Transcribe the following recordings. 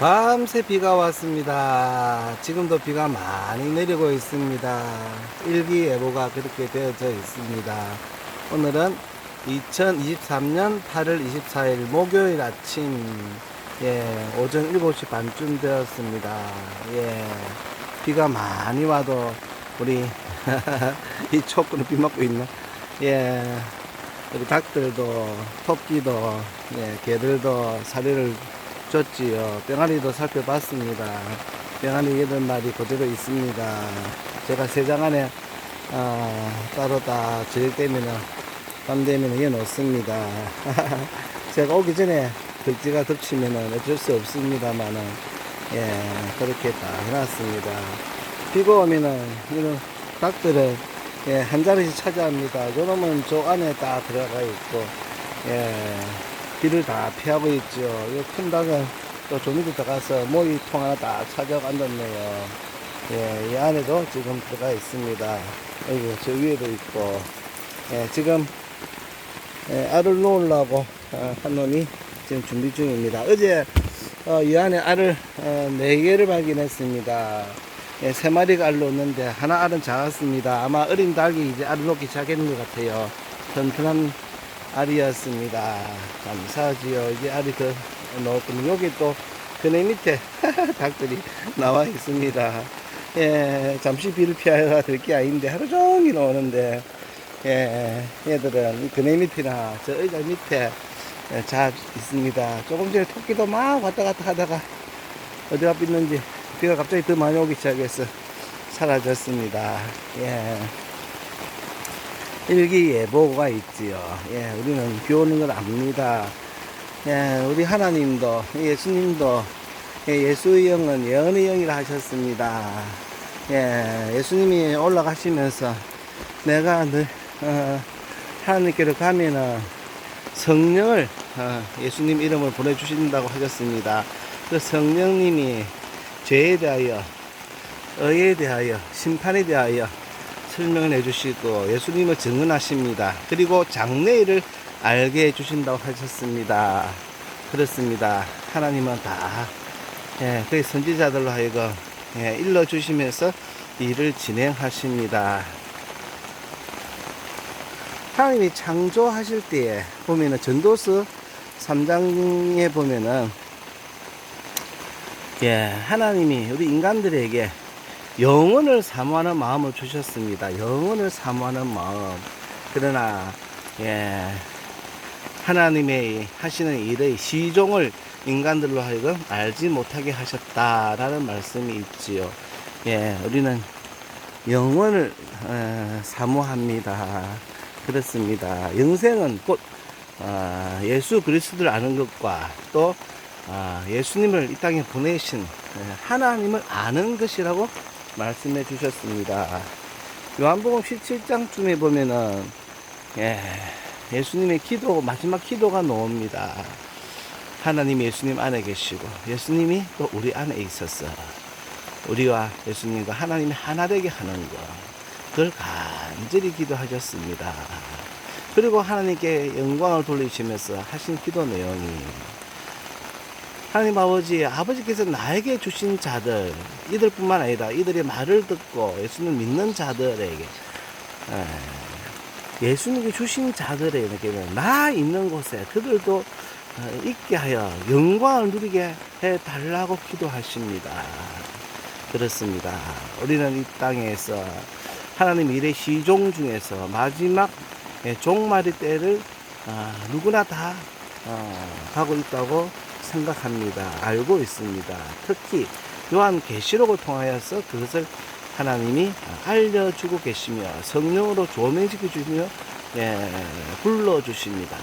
밤새 비가 왔습니다. 지금도 비가 많이 내리고 있습니다. 일기예보가 그렇게 되어져 있습니다. 오늘은 2023년 8월 24일 목요일 아침 예, 오전 7시 반쯤 되었습니다. 예, 비가 많이 와도 우리 이 초구는 비 맞고 있나? 예, 우리 닭들도 토끼도 예, 개들도 사료를 줬지요. 병아리도 살펴봤습니다. 병아리 여덟 마리 그대로 있습니다. 제가 세장 안에 어, 따로 다 저녁 되면은 밤 되면 이어 놓습니다. 제가 오기 전에 들지가 덮치면은 어쩔 수 없습니다만은 예 그렇게 다 해놨습니다. 비가 오면은 이런 닭들을 예, 한 자리씩 차지합니다. 저놈은 저 안에 다 들어가 있고 예, 비를 다 피하고 있죠. 이큰 닭은 또 조미도 들어가서 모이통 하나 다 앉았네요. 예, 이 안에도 지금 들어가 있습니다. 여기 저 위에도 있고 예, 지금 예, 알을 놓으려고 어, 한 놈이 지금 준비 중입니다. 어제 어, 이 안에 알을 어, 4개를 발견했습니다. 예, 세 마리가 알 놓는데 하나 알은 작았습니다. 아마 어린 닭이 이제 알을 놓기 시작했는 것 같아요. 튼튼한 알이었습니다. 감사하지요. 이제 알이 더 넣었군요. 여기 또 그네 밑에 닭들이 나와 있습니다. 예, 잠시 비를 피하여 될게 아닌데 하루 종일 오는데 예, 얘들은 이 그네 밑이나 저 의자 밑에 예, 잘 있습니다. 조금 전에 토끼도 막 왔다 갔다 하다가 어디가 삐는지 비가 갑자기 더 많이 오기 시작해서 사라졌습니다. 예. 일기예보가 있지요. 예, 우리는 비 오는 걸 압니다. 예, 우리 하나님도, 예수님도, 예, 예수의 영은 예언의 영이라 하셨습니다. 예, 예수님이 올라가시면서 내가 늘, 어, 하나님께로 가면은 성령을, 어, 예수님 이름을 보내주신다고 하셨습니다. 그 성령님이 죄에 대하여, 의에 대하여, 심판에 대하여 설명을 해주시고 예수님을 증언하십니다. 그리고 장래일을 알게 해주신다고 하셨습니다. 그렇습니다. 하나님은 다 예, 그 선지자들로 하여금 예, 일러주시면서 일을 진행하십니다. 하나님이 창조하실 때에 보면은 전도서 3장에 보면은 예, 하나님이 우리 인간들에게 영혼을 사모하는 마음을 주셨습니다. 영혼을 사모하는 마음. 그러나 예, 하나님의 하시는 일의 시종을 인간들로 하여금 알지 못하게 하셨다라는 말씀이 있지요. 예, 우리는 영혼을 어, 사모합니다. 그렇습니다. 영생은 곧 어, 예수 그리스도를 아는 것과 또 아, 예수님을 이 땅에 보내신 예, 하나님을 아는 것이라고 말씀해 주셨습니다. 요한복음 17장쯤에 보면은 예, 예수님의 기도 마지막 기도가 나옵니다. 하나님 예수님 안에 계시고 예수님이 또 우리 안에 있었어. 우리와 예수님과 하나님이 하나 되게 하는 것. 그걸 간절히 기도하셨습니다. 그리고 하나님께 영광을 돌리시면서 하신 기도 내용이 하나님 아버지, 아버지께서 나에게 주신 자들, 이들뿐만 아니라 이들의 말을 듣고 예수님 믿는 자들에게, 에, 예수님께 주신 자들에게는 나 있는 곳에 그들도 어, 있게 하여 영광을 누리게 해 달라고 기도하십니다. 그렇습니다. 우리는 이 땅에서 하나님 일의 시종 중에서 마지막 예, 종말의 때를 아, 누구나 다 어, 가고 있다고 생각합니다. 알고 있습니다. 특히 요한 계시록을 통하여서 그것을 하나님이 알려주고 계시며 성령으로 조명시켜 주시며 예, 불러 주십니다.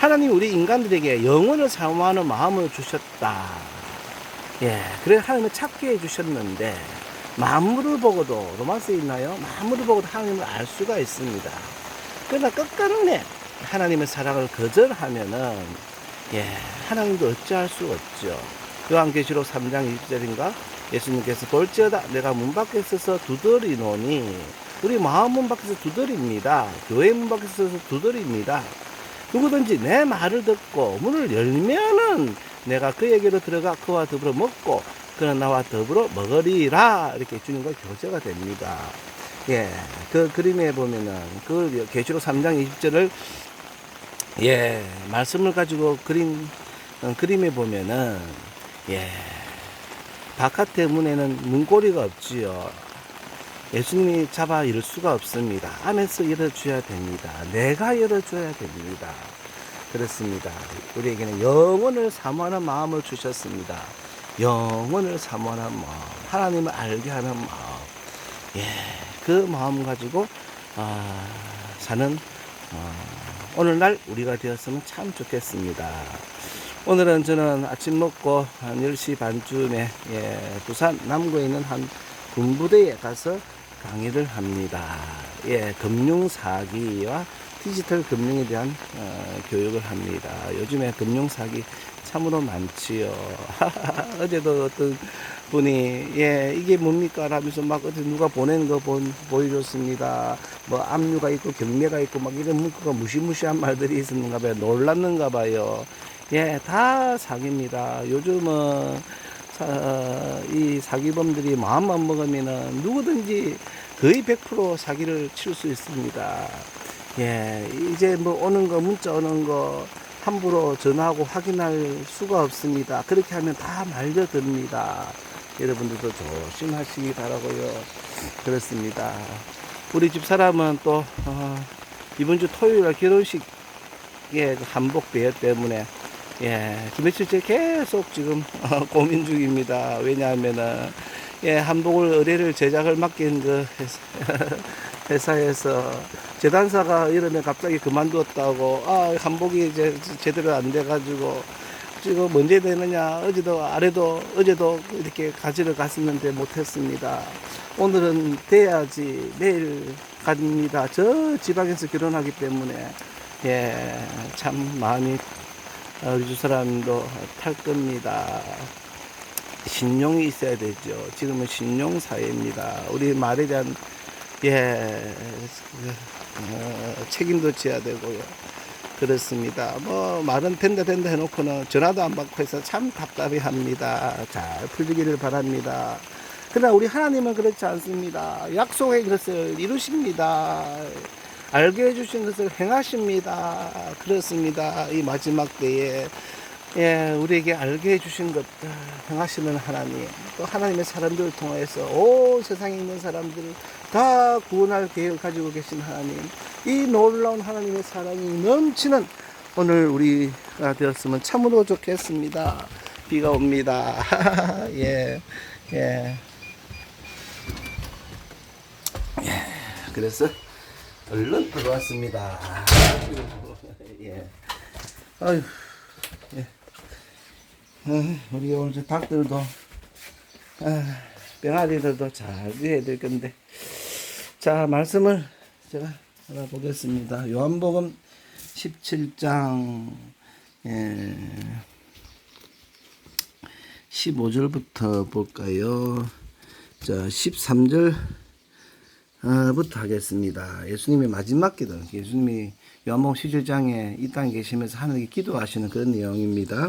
하나님 우리 인간들에게 영혼을 사모하는 마음을 주셨다. 예, 그래 하나님을 찾게 해 주셨는데 만물을 보고도 로마스에 있나요? 만물을 보고도 하나님을 알 수가 있습니다. 그러나 끝까지 하나님의 사랑을 거절하면은 예, 하나님도 어찌할 수 없죠. 요한계시록 3장 20절인가 예수님께서 볼지어다 내가 문 밖에 서서 두드리노니 우리 마음 문 밖에서 두드립니다. 교회 문 밖에서 두드립니다. 누구든지 내 말을 듣고 문을 열면은 내가 그에게로 들어가 그와 더불어 먹고 그는 나와 더불어 먹으리라 이렇게 주님과 교제가 됩니다. 예, 그 그림에 보면은 그 계시록 3장 20절을 예 말씀을 가지고 그림 어, 그림에 보면은 예 바깥의 문에는 문고리가 없지요. 예수님이 잡아 열 수가 없습니다. 안에서 열어줘야 됩니다. 내가 열어줘야 됩니다. 그렇습니다. 우리에게는 영혼을 사모하는 마음을 주셨습니다. 영혼을 사모하는 마음, 하나님을 알게 하는 마음, 예, 그 마음 가지고 아, 사는 어, 오늘날 우리가 되었으면 참 좋겠습니다. 오늘은 저는 아침 먹고 한 10시 반쯤에 예, 부산 남구에 있는 한 군부대에 가서 강의를 합니다. 예, 금융사기와 디지털 금융에 대한 어, 교육을 합니다. 요즘에 금융사기 참으로 많지요. 어제도 어떤 분이 예 이게 뭡니까 라면서 막 어디 누가 보낸 거 본, 보여줬습니다. 뭐 압류가 있고 경매가 있고 막 이런 문구가 무시무시한 말들이 있었는가 봐요. 놀랐는가 봐요. 예, 다 사기입니다. 요즘은 사, 이 사기범들이 마음만 먹으면은 누구든지 거의 100% 사기를 칠 수 있습니다. 예, 이제 뭐 오는 거, 문자 오는 거 함부로 전화하고 확인할 수가 없습니다. 그렇게 하면 다 말려듭니다. 여러분들도 조심하시기 바라고요. 그렇습니다. 우리 집 사람은 또 어, 이번 주 토요일 결혼식 예, 그 한복 대여 때문에 예, 그 며칠째 계속 지금 어, 고민 중입니다. 왜냐하면은 예, 한복을 의뢰를 제작을 맡긴 그 회사, 에서 재단사가 이러면 갑자기 그만두었다고 아 한복이 이제 제대로 안 돼가지고 지금 언제 되느냐 어제도 아래도 어제도 이렇게 가지러 갔었는데 못했습니다. 오늘은 돼야지 내일 갑니다. 저 지방에서 결혼하기 때문에 예, 참 마음이 어, 우리 주 사람도 탈 겁니다. 신용이 있어야 되죠. 지금은 신용 사회입니다. 우리 말에 대한 예 어, 책임도 져야 되고요. 그렇습니다. 뭐 말은 된다 된다 해놓고는 전화도 안 받고 해서 참 답답해 합니다. 잘 풀리기를 바랍니다. 그러나 우리 하나님은 그렇지 않습니다. 약속의 것을 이루십니다. 알게 해주신 것을 행하십니다. 그렇습니다. 이 마지막 때에 예, 우리에게 알게 해주신 것 행하시는 하나님 또 하나님의 사람들을 통해서 온 세상에 있는 사람들을 다 구원할 계획을 가지고 계신 하나님 이 놀라운 하나님의 사랑이 넘치는 오늘 우리가 되었으면 참으로 좋겠습니다. 비가 옵니다. 예, 예. 예, 그래서 얼른 들어왔습니다. 예. 아유, 예. 어, 우리 오늘 저 닭들도, 아, 병아리들도 잘 해야 될 건데. 자, 말씀을 제가 하나 보겠습니다. 요한복음 17장, 예, 15절부터 볼까요? 자, 13절, 어, 부터 하겠습니다. 예수님의 마지막 기도, 예수님이 요한복음 17장에 이 땅에 계시면서 하나님께 기도하시는 그런 내용입니다.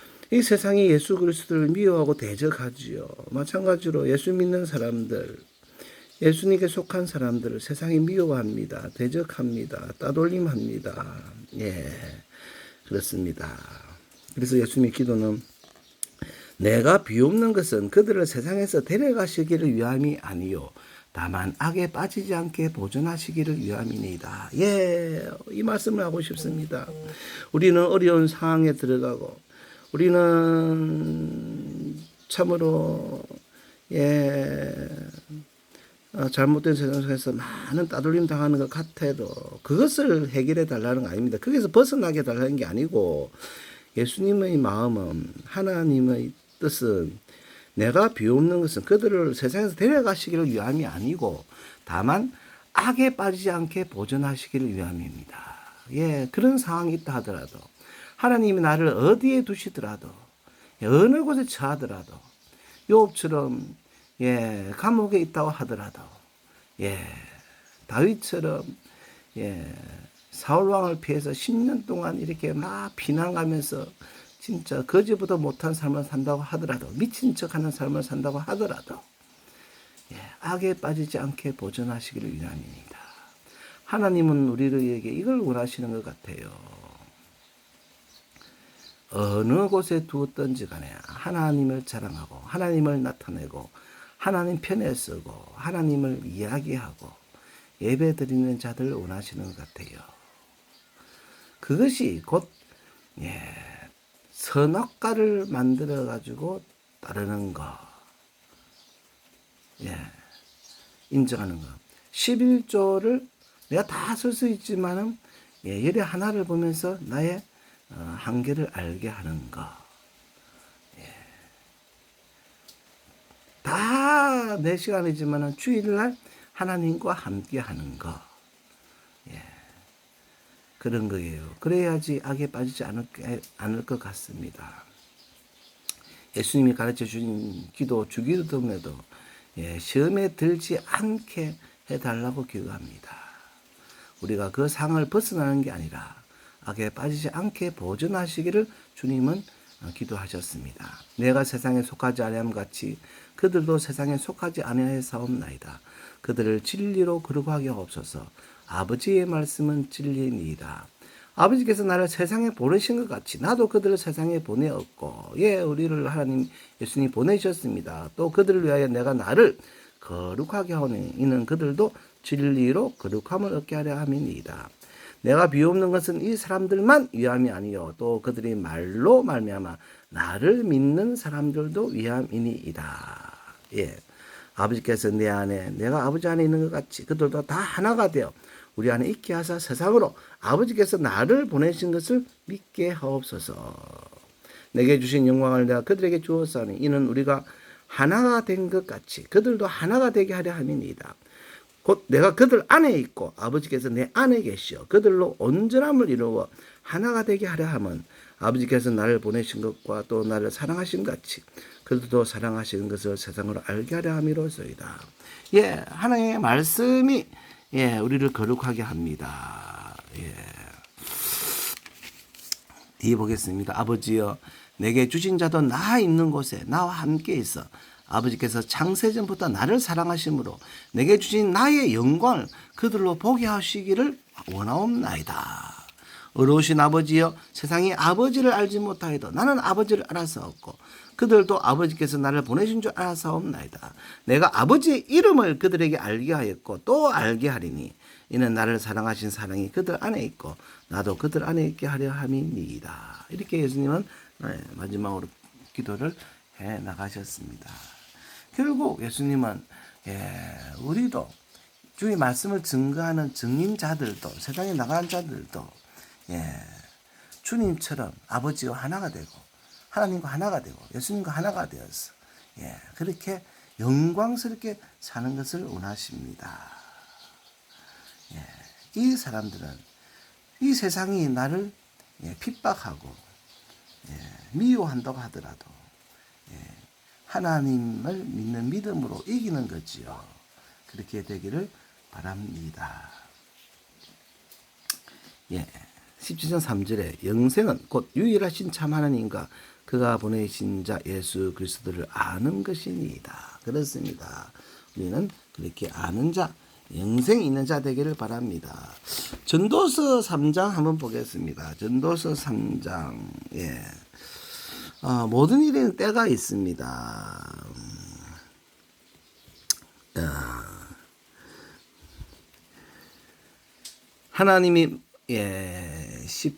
이 세상이 예수 그리스도를 미워하고 대적하지요. 마찬가지로 예수 믿는 사람들, 예수님께 속한 사람들을 세상이 미워합니다. 대적합니다. 따돌림합니다. 예. 그렇습니다. 그래서 예수님의 기도는 내가 비옵는 것은 그들을 세상에서 데려가시기를 위함이 아니요. 다만 악에 빠지지 않게 보존하시기를 위함이니이다. 예, 이 말씀을 하고 싶습니다. 우리는 어려운 상황에 들어가고, 우리는 참으로, 예, 어, 잘못된 세상 속에서 많은 따돌림 당하는 것 같아도 그것을 해결해 달라는 거 아닙니다. 거기서 벗어나게 달라는 게 아니고 예수님의 마음은 하나님의 뜻은 내가 비옵는 것은 그들을 세상에서 데려가시기를 위함이 아니고 다만 악에 빠지지 않게 보존하시기를 위함입니다. 예, 그런 상황이 있다 하더라도 하나님이 나를 어디에 두시더라도 예, 어느 곳에 처하더라도 요업처럼 예, 감옥에 있다고 하더라도 예, 다윗처럼 예, 사울 왕을 피해서 10년 동안 이렇게 막 비난하면서 진짜 거지보다 못한 삶을 산다고 하더라도 미친 척하는 삶을 산다고 하더라도 예, 악에 빠지지 않게 보존하시기를 위함입니다. 하나님은 우리에게 이걸 원하시는 것 같아요. 어느 곳에 두었던지 간에 하나님을 자랑하고 하나님을 나타내고 하나님 편에 서고 하나님을 이야기하고 예배 드리는 자들을 원하시는 것 같아요. 그것이 곧 예, 선악과를 만들어 가지고 따르는 거. 예. 인정하는 거. 11조를 내가 다 쓸 수 있지만은 예, 열의 하나를 보면서 나의 어, 한계를 알게 하는 거. 다내 시간이지만은 주일날 하나님과 함께 하는 거. 예. 그런 거예요. 그래야지 악에 빠지지 않을, 않을 것 같습니다. 예수님이 가르쳐 주신 기도, 주기도문에도 예, 시험에 들지 않게 해달라고 기도합니다. 우리가 그 상을 벗어나는 게 아니라 악에 빠지지 않게 보존하시기를 주님은 어, 기도하셨습니다. 내가 세상에 속하지 아니함 같이 그들도 세상에 속하지 아니하사옵나이다. 그들을 진리로 거룩하게 없어서 아버지의 말씀은 진리니이다. 아버지께서 나를 세상에 보내신 것 같이 나도 그들을 세상에 보내었고 예 우리를 하나님 예수님 보내셨습니다. 또 그들을 위하여 내가 나를 거룩하게 하오니 이는 그들도 진리로 거룩함을 얻게 하려 함이니이다. 내가 비옵는 것은 이 사람들만 위함이 아니요 또 그들이 말로 말미암아 나를 믿는 사람들도 위함이니이다. 예. 아버지께서 내 안에 내가 아버지 안에 있는 것 같이 그들도 다 하나가 되어 우리 안에 있게 하사 세상으로 아버지께서 나를 보내신 것을 믿게 하옵소서. 내게 주신 영광을 내가 그들에게 주었사니 이는 우리가 하나가 된 것 같이 그들도 하나가 되게 하려 함이니이다. 곧 내가 그들 안에 있고 아버지께서 내 안에 계시어 그들로 온전함을 이루어 하나가 되게 하려 함은 아버지께서 나를 보내신 것과 또 나를 사랑하신 같이 그들도 사랑하시는 것을 세상으로 알게 하려 함이로소이다. 예, 하나님의 말씀이 예, 우리를 거룩하게 합니다. 예. 뒤 보겠습니다. 아버지여, 내게 주신 자도 나 있는 곳에 나와 함께 있어. 아버지께서 창세전부터 나를 사랑하심으로 내게 주신 나의 영광을 그들로 보게 하시기를 원하옵나이다. 어려우신 아버지여 세상이 아버지를 알지 못하여도 나는 아버지를 알아서없고 그들도 아버지께서 나를 보내신 줄 알아서옵나이다. 내가 아버지의 이름을 그들에게 알게 하였고 또 알게 하리니 이는 나를 사랑하신 사랑이 그들 안에 있고 나도 그들 안에 있게 하려 함이니이다. 이렇게 예수님은 네, 마지막으로 기도를 해 나가셨습니다. 결국 예수님은 예, 우리도 주의 말씀을 증거하는 증인자들도 세상에 나가는 자들도 예, 주님처럼 아버지와 하나가 되고 하나님과 하나가 되고 예수님과 하나가 되어서 예, 그렇게 영광스럽게 사는 것을 원하십니다. 예, 이 사람들은 이 세상이 나를 예, 핍박하고 예, 미워한다고 하더라도 예, 하나님을 믿는 믿음으로 이기는 거지요. 그렇게 되기를 바랍니다. 예. 17장 3절에 영생은 곧 유일하신 참 하나님과 그가 보내신 자 예수 그리스도를 아는 것이니이다. 그렇습니다. 우리는 그렇게 아는 자, 영생 있는 자 되기를 바랍니다. 전도서 3장 한번 보겠습니다. 전도서 3장, 예. 어, 모든 일에는 때가 있습니다. 음, 어, 하나님이 예, 10,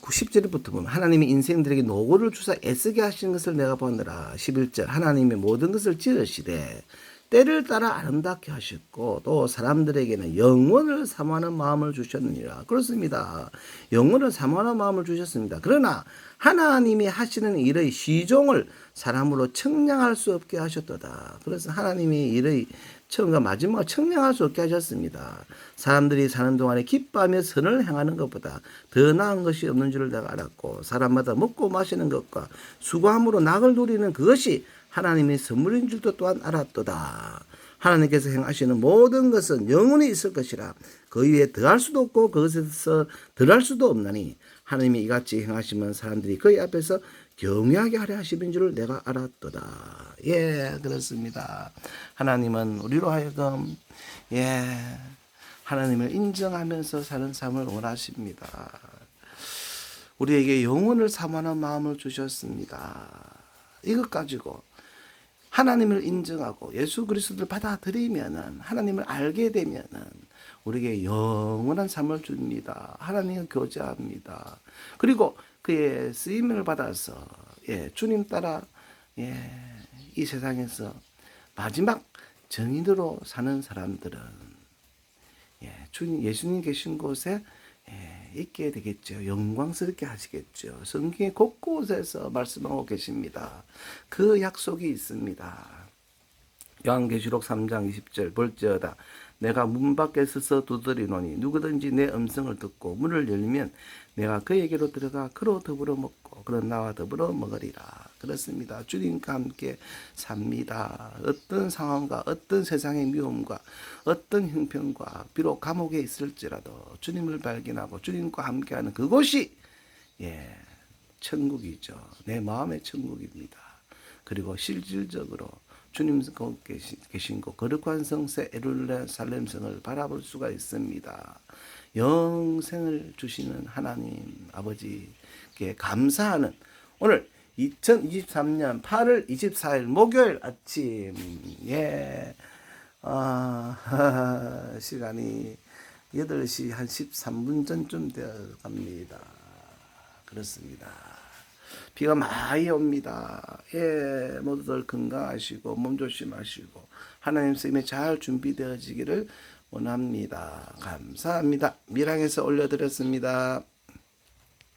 10절부터 보면 하나님이 인생들에게 노고를 주사 애쓰게 하시는 것을 내가 보느라 11절 하나님이 모든 것을 지으시되 때를 따라 아름답게 하셨고 또 사람들에게는 영원을 사모하는 마음을 주셨느니라. 그렇습니다. 영원을 사모하는 마음을 주셨습니다. 그러나 하나님이 하시는 일의 시종을 사람으로 청량할 수 없게 하셨도다. 그래서 하나님이 일의 처음과 마지막을 청량할 수 없게 하셨습니다. 사람들이 사는 동안에 기뻐하며 선을 행하는 것보다 더 나은 것이 없는 줄을 내가 알았고 사람마다 먹고 마시는 것과 수고함으로 낙을 누리는 그것이 하나님의 선물인 줄도 또한 알았도다. 하나님께서 행하시는 모든 것은 영원히 있을 것이라 그 위에 더할 수도 없고 그것에서 덜할 수도 없나니 하나님이 이같이 행하시면 사람들이 그의 앞에서 경외하게 하려 하시는 줄을 내가 알았도다. 예, 그렇습니다. 하나님은 우리로 하여금 예, 하나님을 인정하면서 사는 삶을 원하십니다. 우리에게 영혼을 사모하는 마음을 주셨습니다. 이것 가지고 하나님을 인정하고 예수 그리스도를 받아들이면은 하나님을 알게 되면은 우리에게 영원한 삶을 줍니다. 하나님을 교제합니다. 그리고 그의 쓰임을 받아서 예, 주님 따라 예, 이 세상에서 마지막 정인으로 사는 사람들은 예, 주님 예수님 계신 곳에 예, 있게 되겠죠. 영광스럽게 하시겠죠. 성경의 곳곳에서 말씀하고 계십니다. 그 약속이 있습니다. 요한계시록 3장 20절 볼지어다 내가 문 밖에 서서 두드리노니 누구든지 내 음성을 듣고 문을 열면 내가 그에게로 들어가 그로 더불어 먹고 그런 나와 더불어 먹으리라 그렇습니다. 주님과 함께 삽니다. 어떤 상황과 어떤 세상의 미움과 어떤 형편과 비록 감옥에 있을지라도 주님을 발견하고 주님과 함께하는 그곳이 예 천국이죠. 내 마음의 천국입니다. 그리고 실질적으로 주님 거 계신, 계신 곳 거룩한 성세 에룰레살렘 성을 바라볼 수가 있습니다. 영생을 주시는 하나님 아버지께 감사하는 오늘 2023년 8월 24일 목요일 아침 예 아, 시간이 8시 한 13분 전쯤 되어 갑니다. 그렇습니다. 비가 많이 옵니다. 예, 모두들 건강하시고 몸 조심하시고 하나님 쓰임에 잘 준비되어지기를 원합니다. 감사합니다. 밀항에서 올려드렸습니다.